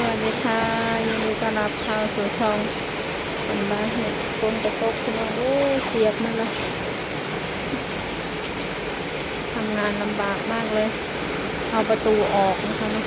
สวัสดีค่ะยินดีต้อนรับเข้าสู่ช่องคนบ้าเห็ดคนกระตกขึ้นมาโอ้เสียบมันละทำงานลำบากมากเลย เอาประตูออกนะคะนะ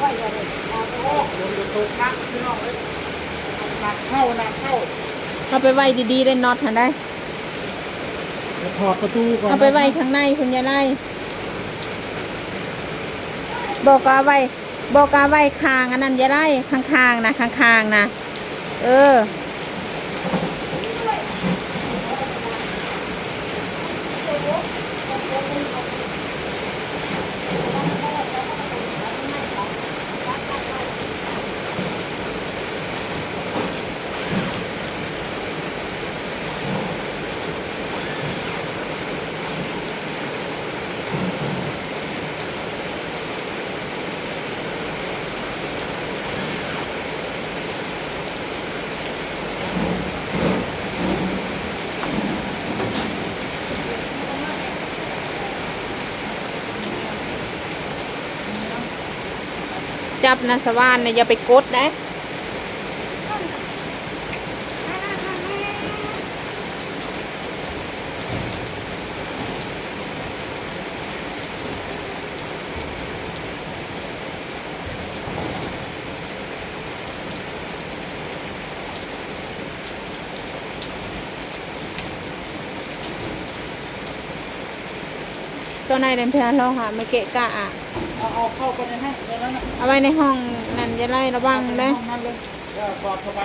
เนาะโอ้โหเดี๋ยวตกนักพี่น้องเลยหนักเข้าหนักเข้าเอาไปไว้ดีๆได้น็อตหันได้ เดี๋ยวถอดประตูก่อนเอาไปไว้ข้างในคุณยายไล่บอกก็เอาไว้บอกก็เอาไว้คางอันนั้นยายไล่ข้างๆนะข้างๆนะเออ จับนะสว่านนะอย่าไปกดนะ ตัวไหนเดินเพื่อนเราหาไม่เกะกะอะเอาเอาเข้าไปในห้องในนั้นนะเอาไว้ในห้องนั่นจะไล่ระวังในได้ห้องนั้นเลยเดี๋ยวกอดเข้าไป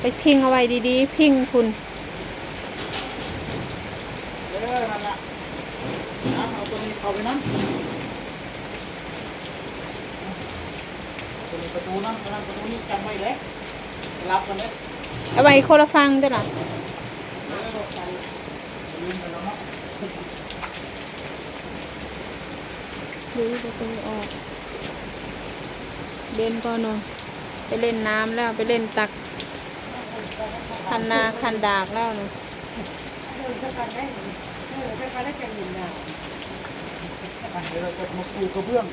ไปพิงเอาไว้ดีๆ พิงคุณเออนั่นแหละนะเอาตัวนี้เข้าไปนั้นตัวนี้ประตูนั้นประตูนี้จำไว้เลยรับกันเลยเอาไว้คนละฟังเด้อล่ะเออเราใส่ลืมไปแล้วเนาะดูประตูออกเล่นก็นอนไปเล่นน้ำแล้วไปเล่นตัก คันนาคันดากแล้วเนาะเดี๋ยวเราจะมาปูกระเบื้อง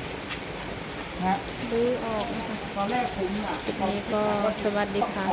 นะฮะดูออกนะคะตอนแรกผมอะ นี้ก็สวัสดีค่ะ